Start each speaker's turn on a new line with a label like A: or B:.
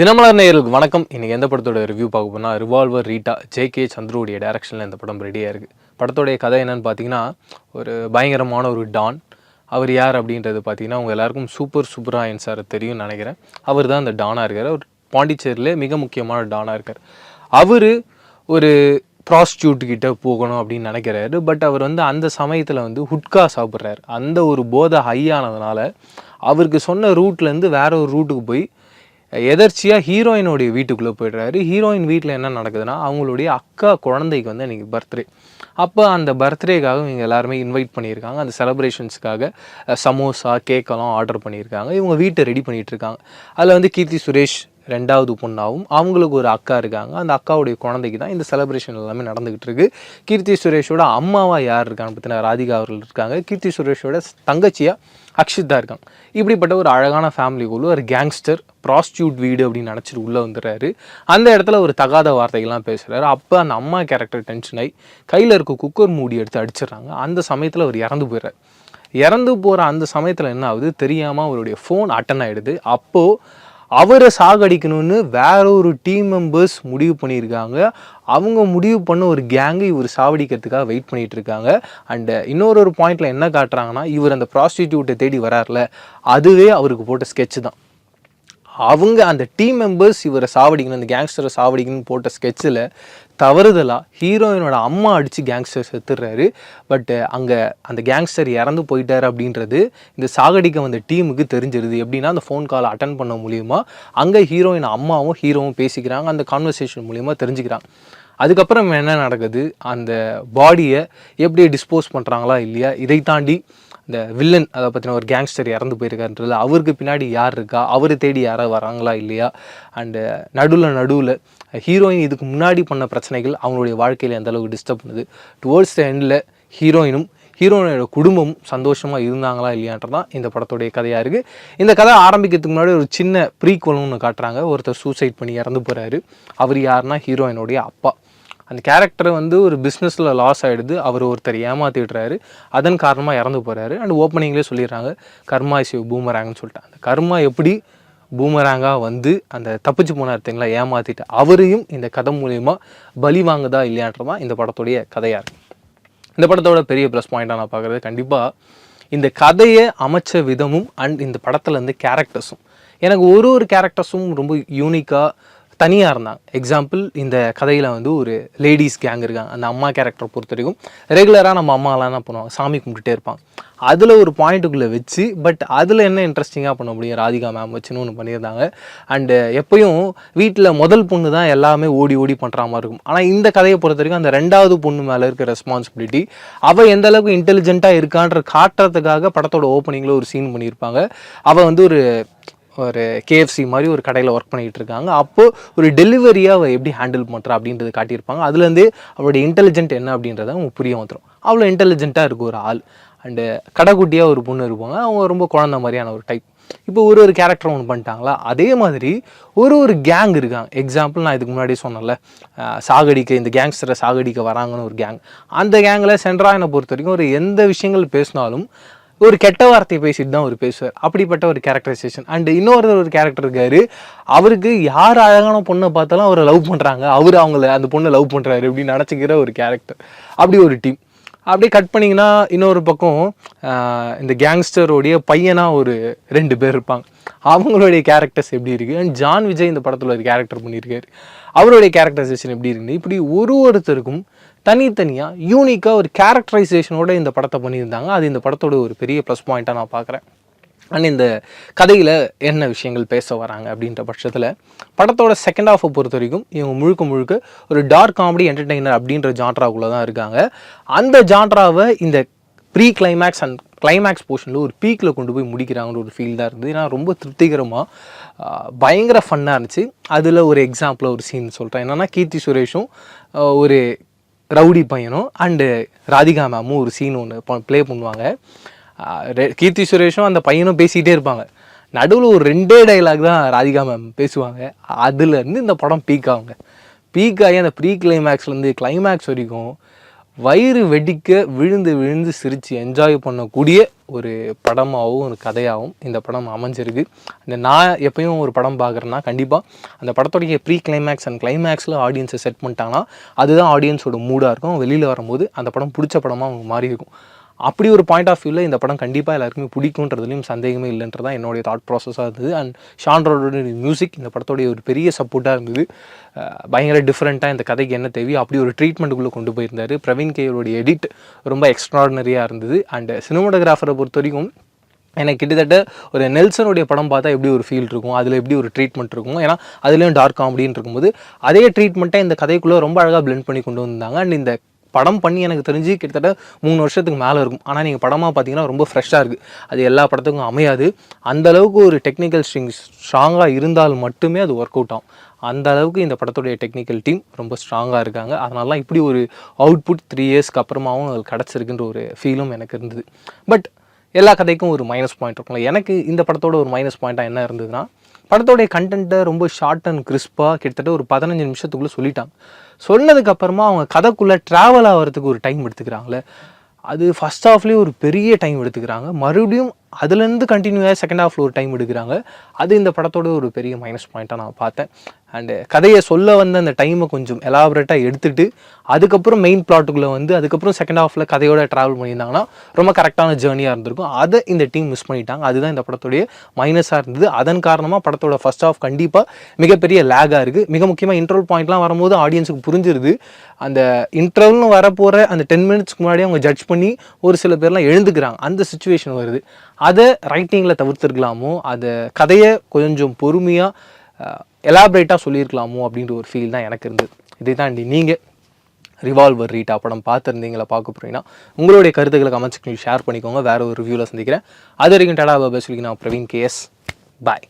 A: தினமலர் நேயர்களுக்கு வணக்கம். இன்றைக்கி எந்த படத்தோட ரிவ்யூ பார்க்க போனால் ரிவால்வர் ரீட்டா ஜே கே சந்துருடைய டைரக்ஷனில் இந்த படம் ரெடியாக இருக்குது படத்தோடைய கதை என்னென்னு பார்த்தீங்கன்னா ஒரு பயங்கரமான ஒரு டான் அவர் யார் அப்படின்றது பார்த்தீங்கன்னா உங்கள் எல்லாருக்கும் சூப்பர் சூப்பராயன் சார் தெரியும்னு நினைக்கிறேன். அவர் தான் அந்த டானாக இருக்கார். அவர் பாண்டிச்சேரியில் மிக முக்கியமான டானாக இருக்கார். அவர் ஒரு ப்ராஸ்டியூட் போகணும் அப்படின்னு நினைக்கிறாரு. பட் அவர் வந்து அந்த சமயத்தில் வந்து ஹுட்கா சாப்பிட்றாரு. அந்த ஒரு போதை ஹை ஆனதுனால அவருக்கு சொன்ன ரூட்லேருந்து வேற ஒரு ரூட்டுக்கு போய் எதர்ச்சியாக ஹீரோயினுடைய வீட்டுக்குள்ளே போயிடுறாரு. ஹீரோயின் வீட்டில் என்ன நடக்குதுன்னா அவங்களுடைய அக்கா குழந்தைக்கு வந்து இன்றைக்கி பர்த்டே அப்போ அந்த பர்த்டேக்காக இவங்க எல்லாருமே இன்வைட் பண்ணியிருக்காங்க. அந்த செலப்ரேஷன்ஸுக்காக சமோசா கேக்கெல்லாம் ஆர்டர் பண்ணியிருக்காங்க. இவங்க வீட்டை ரெடி பண்ணிகிட்ருக்காங்க இருக்காங்க. அதில் வந்து கீர்த்தி சுரேஷ் ரெண்டாவது பொண்ணாகவும் அவங்களுக்கு ஒரு அக்கா இருக்காங்க. அந்த அக்காவுடைய குழந்தைக்கு தான் இந்த செலிப்ரேஷன் எல்லாமே நடந்துகிட்டு இருக்கு. கீர்த்தி சுரேஷோட அம்மாவா யார் இருக்காங்க பார்த்தீங்கன்னா ராதிகா அவர்கள் இருக்காங்க. கீர்த்தி சுரேஷோட தங்கச்சியாக அக்ஷிதா இருக்காங்க. இப்படிப்பட்ட ஒரு அழகான ஃபேமிலிக்குள்ள ஒரு கேங்ஸ்டர் ப்ராஸ்டியூட் வீடு அப்படின்னு நினச்சிட்டு உள்ளே வந்துடுறாரு. அந்த இடத்துல ஒரு தகாத வார்த்தைகள்லாம் பேசுகிறாரு அப்போ அந்த அம்மா கேரக்டர் டென்ஷன் ஆகி கையில் இருக்க குக்கர் மூடி எடுத்து அடிச்சிடுறாங்க. அந்த சமயத்தில் அவர் இறந்து போயிடுறாரு. இறந்து போகிற அந்த சமயத்தில் என்ன ஆகுது? தெரியாமல் அவருடைய ஃபோன் அட்டன் ஆகிடுது அப்போது அவரை சாகடிக்கணும்னு வேற ஒரு டீம் மெம்பர்ஸ் முடிவு பண்ணியிருக்காங்க. அவங்க முடிவு பண்ண ஒரு கேங்கு இவர் சாவடிக்கிறதுக்காக வெயிட் பண்ணிகிட்டு இருக்காங்க அண்டு இன்னொரு ஒரு பாயிண்டில் என்ன காட்டுறாங்கன்னா இவர் அந்த ப்ராஸ்டிடியூட்டை தேடி வரார்ல அதுவே அவருக்கு போட்ட ஸ்கெட்ச் தான். அவங்க அந்த டீம் மெம்பர்ஸ் இவரை சாவடிக்கணும் அந்த கேங்ஸ்டரை சாவடிக்கணும்னு போட்ட ஸ்கெட்சில் தவறுதலாக ஹீரோயினோட அம்மா அடித்து கேங்ஸ்டர் செத்துடுறாரு. பட் அங்கே அந்த கேங்ஸ்டர் இறந்து போயிட்டார் அப்படின்றது இந்த சாகடிக்க வந்த டீமுக்கு தெரிஞ்சிருது. எப்படின்னா அந்த ஃபோன் காலை அட்டன் பண்ண மூலியமாக அங்கே ஹீரோயின் அம்மாவும் ஹீரோவும் பேசிக்கிறாங்க. அந்த கான்வர்சேஷன் மூலியமாக தெரிஞ்சுக்கிறாங்க. அதுக்கப்புறம் என்ன நடக்குது? அந்த பாடியை எப்படி டிஸ்போஸ் பண்ணுறாங்களா இல்லையா? இதை தாண்டி இந்த வில்லன் அதை பற்றின ஒரு கேங்ஸ்டர் இறந்து போயிருக்காருன்றது அவருக்கு பின்னாடி யார் இருக்கா? அவரை தேடி யாராவது வராங்களா இல்லையா? அண்டு நடுவில் நடுவில் ஹீரோயின் இதுக்கு முன்னாடி பண்ண பிரச்சனைகள் அவங்களுடைய வாழ்க்கையில் எந்த அளவுக்கு டிஸ்டர்ப் பண்ணுது? டுவர்ட்ஸ் த எண்டில் ஹீரோயினும் ஹீரோயினோட குடும்பமும் சந்தோஷமாக இருந்தாங்களா இல்லையான்றதான் இந்த படத்துடைய கதையாக இருக்குது இந்த கதை ஆரம்பிக்கிறதுக்கு முன்னாடி ஒரு சின்ன ப்ரீக்வலும் ஒன்று காட்டுறாங்க. ஒருத்தர் சூசைட் பண்ணி இறந்து போகிறாரு அவர் யாருன்னா ஹீரோயினுடைய அப்பா. அந்த கேரக்டர் வந்து ஒரு பிஸ்னஸில் லாஸ் ஆகிடுது அவர் ஒருத்தர் ஏமாற்றிடுறாரு அதன் காரணமாக இறந்து போகிறாரு அண்ட் ஓப்பனிங்லேயே சொல்லிடுறாங்க கர்மா இஸ் பூமராங்கன்னு சொல்லிட்டு. அந்த கர்மா எப்படி பூமராங்காக வந்து அந்த தப்பிச்சு போன ஒருத்தங்களா ஏமாற்றிட்டு அவரையும் இந்த கதை மூலயமா பலி வாங்குதா இல்லையான்றதா இந்த படத்துடைய கதையாக இருக்குது இந்த படத்தோட பெரிய ப்ளஸ் பாயிண்டாக நான் பார்க்குறது கண்டிப்பாக இந்த கதையை அமைச்ச விதமும் அண்ட் இந்த படத்தில் இருந்து கேரக்டர்ஸும் எனக்கு ஒரு ஒரு கேரக்டர்ஸும் ரொம்ப யூனிக்காக தனியாக இருந்தாங்க. எக்ஸாம்பிள் இந்த கதையில் வந்து ஒரு லேடிஸ் கேங் இருக்காங்க. அந்த அம்மா கேரக்டர் பொறுத்த வரைக்கும் ரெகுலராக நம்ம அம்மாலாம் என்ன பண்ணுவாங்க? சாமி கும்பிட்டுட்டே இருப்பாங்க. அதில் ஒரு பாயிண்ட்டுக்குள்ளே வச்சு பட் அதில் என்ன இன்ட்ரெஸ்டிங்காக பண்ண முடியும்? ராதிகா மேம் வச்சுன்னு ஒன்று பண்ணியிருந்தாங்க. அண்டு எப்பயும் வீட்டில் முதல் பொண்ணு தான் எல்லாமே ஓடி ஓடி பண்ணுற மாதிரி இருக்கும். ஆனால் இந்த கதையை பொறுத்த வரைக்கும் அந்த ரெண்டாவது பொண்ணு மேலே இருக்க ரெஸ்பான்சிபிலிட்டி அவள் எந்த அளவுக்கு இன்டெலிஜென்ட்டாக இருக்கான்ற காட்டுறதுக்காக படத்தோட ஓப்பனிங்கில் ஒரு சீன் பண்ணியிருப்பாங்க. அவள் வந்து ஒரு ஒரு கேஎஃப்சி மாதிரி ஒரு கடையில் ஒர்க் பண்ணிகிட்டு இருக்காங்க. அப்போது ஒரு டெலிவரியாக அவள் எப்படி ஹேண்டில் பண்ணுறா அப்படின்றது காட்டியிருப்பாங்க. அதுலேருந்து அவளுடைய இன்டெலிஜென்ட் என்ன அப்படின்றத அவங்க புரிய வந்துடும் அவ்வளோ இன்டெலிஜென்ட்டாக இருக்கும் ஒரு ஆள். அண்டு கடைக்குட்டியாக ஒரு பொண்ணு இருப்பாங்க. அவங்க ரொம்ப குழந்த மாதிரியான ஒரு டைப் இப்போ ஒரு ஒரு கேரக்டர் ஒன்று பண்ணிட்டாங்களா? அதே மாதிரி ஒரு ஒரு கேங் இருக்காங்க. எக்ஸாம்பிள் நான் இதுக்கு முன்னாடி சொன்னேன்ல. சாகடிக்க இந்த கேங்ஸ்டரை சாகடிக்க வராங்கன்னு ஒரு கேங் அந்த கேங்கில் சென்ட்ராயனை பொறுத்த வரைக்கும் ஒரு எந்த விஷயங்கள் பேசினாலும் ஒரு கெட்ட வார்த்தையை பேசிட்டு தான் அவர் பேசுவார். அப்படிப்பட்ட ஒரு கேரக்டரைசேஷன் அண்ட் இன்னொரு ஒரு கேரக்டர் இருக்காரு. அவருக்கு யார் அழகான பொண்ணை பார்த்தாலும் அவரை லவ் பண்ணுறாங்க அவர் அவங்கள அந்த பொண்ணை லவ் பண்ணுறாரு அப்படின்னு நினச்சிக்கிற ஒரு கேரக்டர் அப்படி ஒரு டீம் அப்படியே கட் பண்ணிங்கன்னா இன்னொரு பக்கம் இந்த கேங்ஸ்டருடைய பையனாக ஒரு ரெண்டு பேர் இருப்பாங்க. அவங்களுடைய கேரக்டர்ஸ் எப்படி இருக்குது அண்ட் ஜான் விஜய் இந்த படத்தில் ஒரு கேரக்டர் பண்ணியிருக்காரு. அவருடைய கேரக்டரைசேஷன் எப்படி இருக்குது இப்படி ஒரு ஒருத்தருக்கும் தனித்தனியாக யூனிக்காக ஒரு கேரக்டரைசேஷனோட இந்த படத்தை பண்ணியிருந்தாங்க. அது இந்த படத்தோட ஒரு பெரிய ப்ளஸ் பாயிண்ட்டாக நான் பார்க்குறேன். அண்ட் இந்த கதையில் என்ன விஷயங்கள் பேச வராங்க அப்படின்ற பட்சத்தில் படத்தோட செகண்ட் ஹாஃபை பொறுத்த வரைக்கும் இவங்க முழுக்க முழுக்க ஒரு டார்க் காமெடி என்டர்டெய்னர் அப்படின்ற ஜான்ட்ராக்குள்ளே தான் இருக்காங்க. அந்த ஜான்ட்ராவை இந்த ப்ரீ கிளைமேக்ஸ் அண்ட் கிளைமேக்ஸ் போர்ஷனில் ஒரு பீக்கில் கொண்டு போய் முடிக்கிறாங்கன்ற ஒரு ஃபீல் தான் இருந்தது. ஏன்னா ரொம்ப திருப்திகரமாக பயங்கர ஃபன்னாக இருந்துச்சு. அதில் ஒரு எக்ஸாம்பிள் ஒரு சீன் சொல்கிறேன் என்னென்னா கீர்த்தி சுரேஷும் ஒரு ரவுடி பையனும் அண்டு ராதிகா மேமும் ஒரு சீன் ஒன்று ப்ளே பண்ணுவாங்க. கீர்த்தி சுரேஷும் அந்த பையனும் பேசிக்கிட்டே இருப்பாங்க. நடுவில் ஒரு ரெண்டே டைலாக் தான் ராதிகா மேம் பேசுவாங்க. அதுலேருந்து இந்த படம் பீக் ஆகுங்க. பீக் ஆகி அந்த ப்ரீ கிளைமேக்ஸ்லேருந்து கிளைமேக்ஸ் வரைக்கும் வயிறு வெடிக்க விழுந்து விழுந்து சிரித்து என்ஜாய் பண்ணக்கூடிய ஒரு படமாகவும் ஒரு கதையாகவும் இந்த படம் அமைஞ்சிருக்கு. அந்த நான் எப்பயும் ஒரு படம் பார்க்குறேன்னா கண்டிப்பாக அந்த படத்தோடைய ப்ரீ கிளைமேக்ஸ் அண்ட் கிளைமேக்ஸில் ஆடியன்ஸை செட் பண்ணிட்டாங்கன்னா அதுதான் ஆடியன்ஸோட மூடாக இருக்கும். வெளியில் வரும்போது அந்த படம் பிடிச்ச படமாக அவங்க மாறி இருக்கும் அப்படி ஒரு பாயிண்ட் ஆஃப் வியூவில் இந்த படம் கண்டிப்பாக எல்லாருக்குமே பிடிக்குன்றதுலையும் சந்தேகமே இல்லைன்றதான் என்னுடைய தாட் ப்ராசஸாக இருந்தது. அண்ட் ஷான்ரோட மியூசிக் இந்த படத்தோடைய ஒரு பெரிய சப்போர்ட்டாக இருந்தது. பயங்கர டிஃப்ரெண்ட்டாக இந்த கதைக்கு என்ன தேவையோ அப்படி ஒரு ட்ரீட்மெண்ட்டுக்குள்ளே கொண்டு போயிருந்தார். பிரவீன் கேயோடைய எடிட் ரொம்ப எக்ஸ்ட்ராடனரியாக இருந்தது. அண்ட் சினிமோட்டோகிராஃபரை பொறுத்த வரைக்கும் எனக்கு கிட்டத்தட்ட ஒரு நெல்சனுடைய படம் பார்த்தா எப்படி ஒரு ஃபீல் இருக்கும் அதில் எப்படி ஒரு ட்ரீட்மெண்ட் இருக்கும் ஏன்னா அதுலேயும் டார்க் காமெடின்னு இருக்கும்போது அதே ட்ரீட்மெண்ட்டை இந்த கதைக்குள்ளே ரொம்ப அழகாக பிளெண்ட் பண்ணி கொண்டு வந்தாங்க. அண்ட் இந்த படம் பண்ணி எனக்கு தெரிஞ்சு கிட்டத்தட்ட மூணு வருஷத்துக்கு மேலே இருக்கும். ஆனால் நீங்கள் படமாக பார்த்தீங்கன்னா ரொம்ப ஃப்ரெஷ்ஷாக இருக்குது அது எல்லா படத்துக்கும் அமையாது. அந்த அளவுக்கு ஒரு டெக்னிக்கல் ஸ்ட்ரிங் ஸ்ட்ராங்காக இருந்தால் மட்டுமே அது ஒர்க் அவுட் ஆகும். அந்த அளவுக்கு இந்த படத்துடைய டெக்னிக்கல் டீம் ரொம்ப ஸ்ட்ராங்காக இருக்காங்க. அதனால தான் இப்படி ஒரு அவுட்புட் த்ரீ இயர்ஸ்க்கு அப்புறமாவும் அது கிடச்சிருக்குன்ற ஒரு ஃபீலும் எனக்கு இருந்தது. பட் எல்லா கதைக்கும் ஒரு மைனஸ் பாயிண்ட் இருக்கும்ல. எனக்கு இந்த படத்தோட ஒரு மைனஸ் பாயிண்ட்டாக என்ன இருந்ததுன்னா படத்தோடைய கண்டென்ட்டை ரொம்ப ஷார்ட் அண்ட் கிறிஸ்பாக கிட்டத்தட்ட ஒரு பதினஞ்சு நிமிஷத்துக்குள்ளே சொல்லிட்டாங்க. சொன்னதுக்கப்புறமா அவங்க கதைக்குள்ளே ட்ராவல் ஆகிறதுக்கு ஒரு டைம் எடுத்துக்கிறாங்களே. அது ஃபஸ்ட் ஆஃப்லேயே ஒரு பெரிய டைம் எடுத்துக்கிறாங்க. மறுபடியும் அதுலேருந்து கண்டினியூவாக செகண்ட் ஹாஃபில் ஒரு டைம் எடுக்கிறாங்க. அது இந்த படத்தோட ஒரு பெரிய மைனஸ் பாயிண்ட்டாக நான் பார்த்தேன். அண்டு கதையை சொல்ல வந்த அந்த டைமை கொஞ்சம் எலாபரேட்டாக எடுத்துட்டு அதுக்கப்புறம் மெயின் பிளாட்டுக்குள்ளே வந்து அதுக்கப்புறம் செகண்ட் ஹாஃபில் கதையோட ட்ராவல் பண்ணியிருந்தாங்கன்னா ரொம்ப கரெக்டான ஜேர்னியாக இருந்திருக்கும். அதை இந்த டீம் மிஸ் பண்ணிட்டாங்க. அதுதான் இந்த படத்துடைய மைனஸாக இருந்தது. அதன் காரணமாக படத்தோட ஃபர்ஸ்ட் ஹாஃப் கண்டிப்பாக மிகப்பெரிய லேகாக இருக்குது மிக முக்கியமாக இன்ட்ரோல் பாயிண்ட்லாம் வரும்போது ஆடியன்ஸுக்கு புரிஞ்சிருது. அந்த இன்டர்வல்னு வரப்போகிற அந்த டென் மினிட்ஸ்க்கு முன்னாடி அவங்க ஜட்ஜ் பண்ணி ஒரு சில பேர்லாம் எழுந்துக்கிறாங்க. அந்த சுச்சுவேஷன் வருது. அதை ரைட்டிங்கில் தவிர்த்துருக்கலாமோ? அதை கதையை கொஞ்சம் பொறுமையாக எலாபரேட்டாக சொல்லியிருக்கலாமோ? அப்படின்ற ஒரு ஃபீல் தான் எனக்கு இருந்தது. இதை தாண்டி நீங்கள் ரிவால்வர் ரீட்டா படம் பார்த்துருந்தீங்களா பார்க்க போகிறீங்கன்னா உங்களுடைய கருத்துக்களை கமெண்ட்ஸ்க்கு ஷேர் பண்ணிக்கோங்க. வேறு ஒரு ரிவ்யூவில் சந்திக்கிறேன். அது வரைக்கும் டடா பாபா சொல்லி நான் பிரவீன் கேஎஸ் பாய்